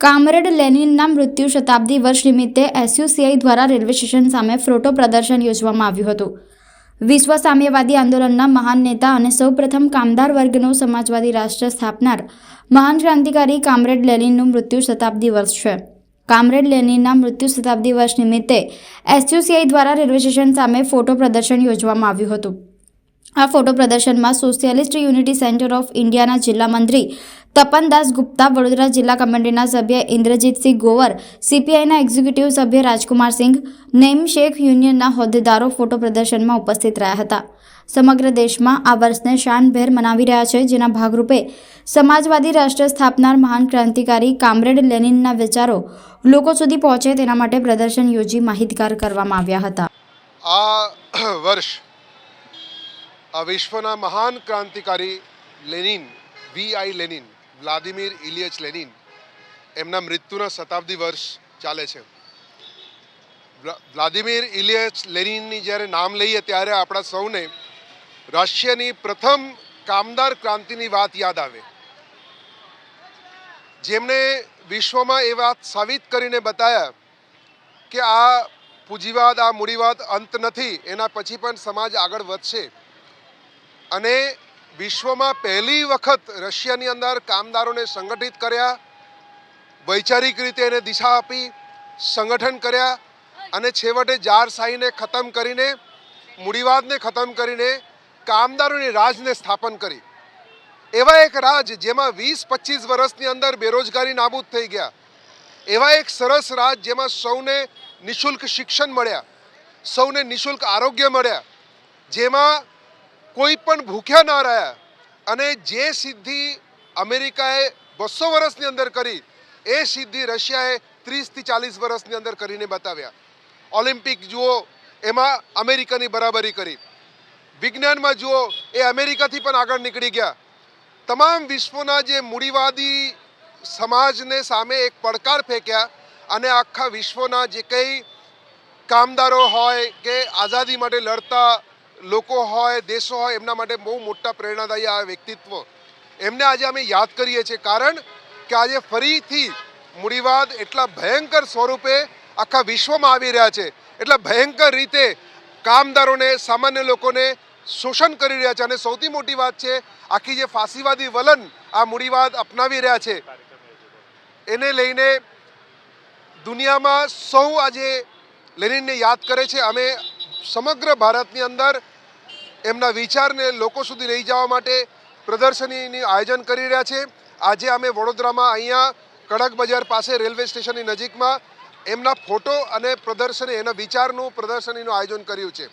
કામરેડ લેનિનના મૃત્યુ શતાબ્દી વર્ષ નિમિત્તે એસયુસીઆઈ દ્વારા રેલવે સ્ટેશન સામે ફોટો પ્રદર્શન યોજવામાં આવ્યું હતું. વિશ્વ સામ્યવાદી આંદોલનના મહાન નેતા અને સૌપ્રથમ કામદાર વર્ગનો સમાજવાદી રાષ્ટ્ર સ્થાપનાર મહાન ક્રાંતિકારી કામરેડ લેનિનનું મૃત્યુ શતાબ્દી વર્ષ છે. કામરેડ લેનિનના મૃત્યુ શતાબ્દી વર્ષ નિમિત્તે એસયુસીઆઈ દ્વારા રેલવે સ્ટેશન સામે ફોટો પ્રદર્શન યોજવામાં આવ્યું હતું. આ ફોટો પ્રદર્શનમાં સોશિયાલિસ્ટ યુનિટી સેન્ટર ઓફ ઇન્ડિયાના જિલ્લા મંત્રી તપનદાસ ગુપ્તા, વડોદરા જિલ્લા કમિટીના સભ્ય ઇન્દ્રજીતસિંહ ગોવર, સીપીઆઈના એક્ઝિક્યુટિવ સભ્ય રાજકુમાર સિંઘ, નેમ શેખ યુનિયનના હોદ્દેદારો ફોટો પ્રદર્શનમાં ઉપસ્થિત રહ્યા હતા. સમગ્ર દેશમાં આ વર્ષને શાનભેર મનાવી રહ્યા છે, જેના ભાગરૂપે સમાજવાદી રાષ્ટ્ર સ્થાપનાર મહાન ક્રાંતિકારી કામરેડ લેનિનના વિચારો લોકો સુધી પહોંચે તેના માટે પ્રદર્શન યોજી માહિતગાર કરવામાં આવ્યા હતા. આ વર્ષ આ વિશ્વના મહાન ક્રાંતિકારી Lenin, V I Lenin, Vladimir Ilyich Lenin, એમના મૃત્યુના શતાબ્દી વર્ષ ચાલે છે. વ્લાદિમીર ઇલિયચ લેનિનની જ્યારે નામ લઈએ ત્યારે આપણા સૌને રશિયાની પ્રથમ કામદાર ક્રાંતિની વાત યાદ આવે. જેમણે વિશ્વમાં એ વાત સાબિત કરીને બતાયા કે આ પૂંજીવાદ, આ મૂડીવાદ અંત નથી, એના પછી પણ સમાજ આગળ વધશે. અને વિશ્વમાં પહેલી વખત રશિયાની અંદર કામદારોને સંગઠિત કર્યા, વૈચારિક રીતે એને દિશા આપી, સંગઠન કર્યા અને છેવટે જારશાહીને ખતમ કરીને, મૂડીવાદને ખતમ કરીને કામદારોની રાજને સ્થાપન કરી. એવા એક રાજ જેમાં વીસ પચીસ વર્ષની અંદર બેરોજગારી નાબૂદ થઈ ગયા. એવા એક સરસ રાજ જેમાં સૌને નિશુલ્ક શિક્ષણ મળ્યા, સૌને નિશુલ્ક આરોગ્ય મળ્યા, જેમાં કોઈ પણ ભૂખ્યા ના રહ્યા. અને જે સિદ્ધિ અમેરિકાએ બસો વર્ષની અંદર કરી, એ સિદ્ધિ રશિયાએ ત્રીસથી ચાલીસ વર્ષની અંદર કરીને બતાવ્યા. ઓલિમ્પિક જુઓ, એમાં અમેરિકાની બરાબરી કરી. વિજ્ઞાનમાં જુઓ, એ અમેરિકાથી પણ આગળ નીકળી ગયા. તમામ વિશ્વના જે મૂડીવાદી સમાજને સામે એક પડકાર ફેંક્યા અને આખા વિશ્વના જે કંઈ કામદારો હોય કે આઝાદી માટે લડતા લોકો હોય, દેશો હોય, એમના માટે બહુ મોટા પ્રેરણાદાયી આ વ્યક્તિત્વ. એમને આજે અમે યાદ કરીએ છીએ. કારણ કે આજે ફરીથી મૂડીવાદ એટલા ભયંકર સ્વરૂપે આખા વિશ્વમાં આવી રહ્યા છે. એટલા ભયંકર રીતે કામદારોને, સામાન્ય લોકોને શોષણ કરી રહ્યા છે. અને સૌથી મોટી વાત છે, આખી જે ફાંસીવાદી વલણ આ મૂડીવાદ અપનાવી રહ્યા છે. એને લઈને દુનિયામાં સૌ આજે લેનિનને યાદ કરે છે. અમે સમગ્ર ભારતની અંદર એમના વિચારને લોકો સુધી લઈ જવા માટે પ્રદર્શનીની આયોજન કરી રહ્યા છે. આજે અમે વડોદરામાં અહીંયા કડક બજાર પાસે રેલવે સ્ટેશનની નજીકમાં એમના ફોટો અને પ્રદર્શની એના વિચારનું પ્રદર્શનીનું આયોજન કર્યું છે.